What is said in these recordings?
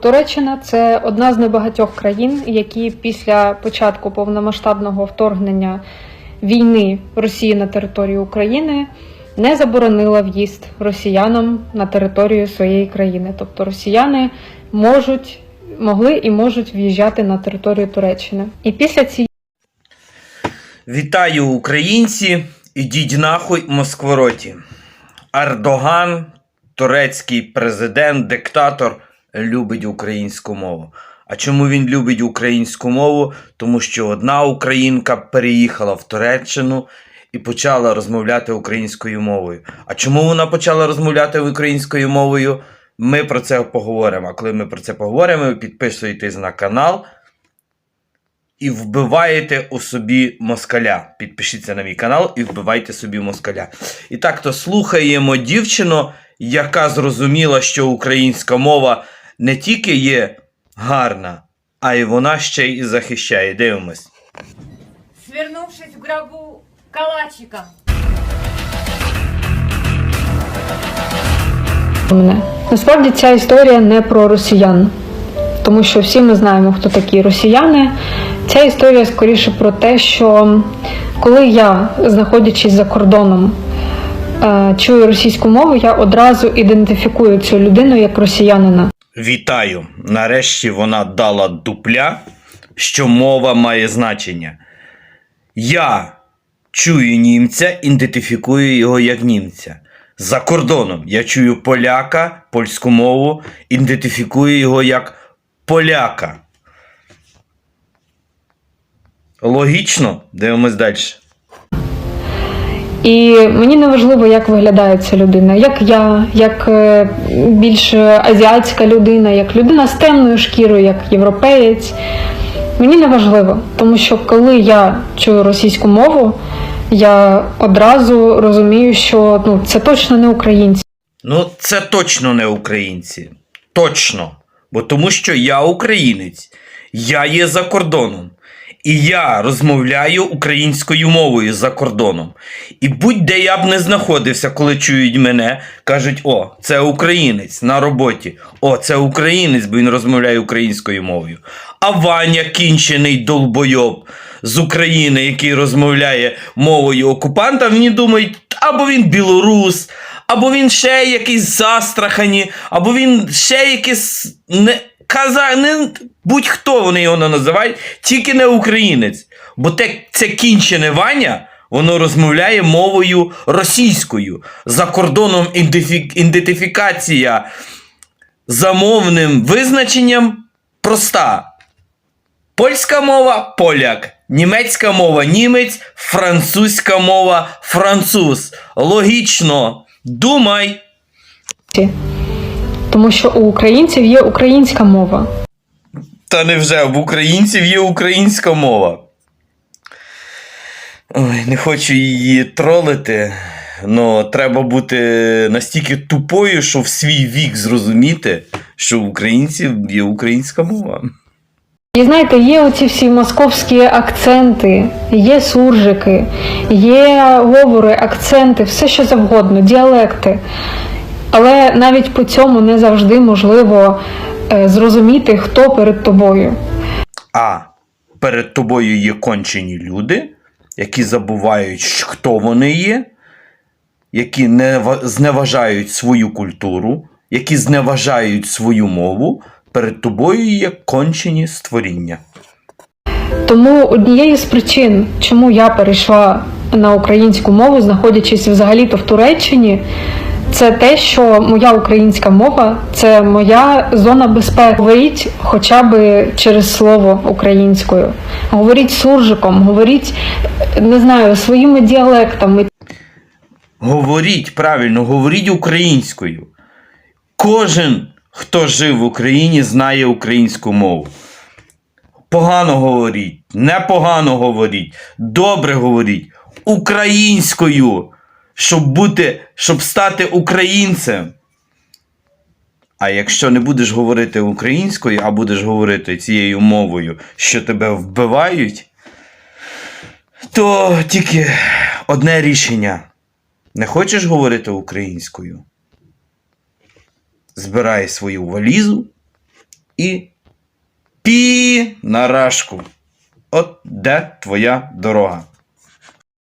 Туреччина це одна з небагатьох країн, які після початку повномасштабного вторгнення війни Росії на територію України не заборонила в'їзд росіянам на територію своєї країни. Тобто росіяни можуть, могли і можуть в'їжджати на територію Туреччини. І після цієї Вітаю українці! Ідіть нахуй Москвороті. Ердоган, турецький президент, диктатор, любить українську мову. А чому він любить українську мову? Тому що одна українка переїхала в Туреччину і почала розмовляти українською мовою. А чому вона почала розмовляти українською мовою? Ми про це поговоримо. А коли ми про це поговоримо, ви підписуєтесь на канал і вбиваєте у собі москаля. Підпишіться на мій канал і вбивайте собі москаля. І так то слухаємо дівчину, яка зрозуміла, що українська мова не тільки є гарна, а й вона ще й захищає. Дивимось. свернувшись в гробу калачиком. мене. Насправді ця історія не про росіян, тому що всі ми знаємо, хто такі росіяни. Ця історія скоріше про те, що коли я, знаходячись за кордоном, е, чую російську мову, я одразу ідентифікую цю людину як росіянина. Вітаю! Нарешті вона дала дупля, що мова має значення. Я чую німця, ідентифікую його як німця. За кордоном я чую поляка, польську мову, ідентифікую його як поляка. Логічно, дивимось далі. І мені не важливо, як виглядає ця людина, як я, як е, більш азіатська людина, як людина з темною шкірою, як європеєць. Мені не важливо, тому що коли я чую російську мову, я одразу розумію, що ну, це точно не українці. Ну, це точно не українці. Точно. Бо тому що я українець, я є за кордоном. І я розмовляю українською мовою за кордоном. І будь-де я б не знаходився, коли чують мене, кажуть: о, це українець на роботі. О, це українець, бо він розмовляє українською мовою. А Ваня кінчений долбойоб з України, який розмовляє мовою окупанта, мені думають, або він білорус, або він ще якийсь застрахані, або він ще якийсь не каза, не будь-хто вони його називають, тільки не українець. Бо те, це кінчене Ваня, воно розмовляє мовою російською. За кордоном ідентифікація замовним визначенням проста. Польська мова поляк, німецька мова німець, французька мова француз. Логічно. Думай. Тому що у українців є українська мова. Та невже в українців є українська мова. Ой, не хочу її тролити, але треба бути настільки тупою, щоб в свій вік зрозуміти, що в українців є українська мова. І знаєте, є оці всі московські акценти, є суржики, є говори, акценти, все що завгодно, діалекти. Але навіть по цьому не завжди можливо е, зрозуміти, хто перед тобою. А перед тобою є кончені люди, які забувають, хто вони є, які не зневажають свою культуру, які зневажають свою мову. Перед тобою є кончені створіння. Тому однією з причин, чому я перейшла на українську мову, знаходячись взагалі-то в Туреччині, це те, що моя українська мова це моя зона безпеки. Говоріть хоча б через слово українською, говоріть суржиком, говоріть не знаю своїми діалектами. Говоріть правильно, говоріть українською. Кожен, хто жив в Україні, знає українську мову. Погано говоріть, непогано говоріть, добре говоріть українською, щоб бути, щоб стати українцем. А якщо не будеш говорити українською, а будеш говорити цією мовою, що тебе вбивають, то тільки одне рішення. Не хочеш говорити українською? Збирай свою валізу і пі на рашку. От де твоя дорога.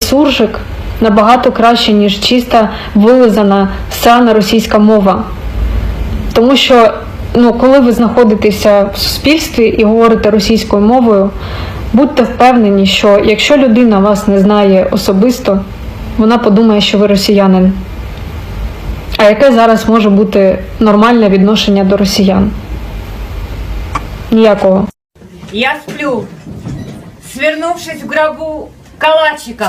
суржик набагато краще, ніж чиста вилизана срана російська мова. Тому що, ну, коли ви знаходитеся в суспільстві і говорите російською мовою, будьте впевнені, що якщо людина вас не знає особисто, вона подумає, що ви росіянин. А яке зараз може бути нормальне відношення до росіян? Ніякого. Я сплю, свернувшись в гробу калачиком.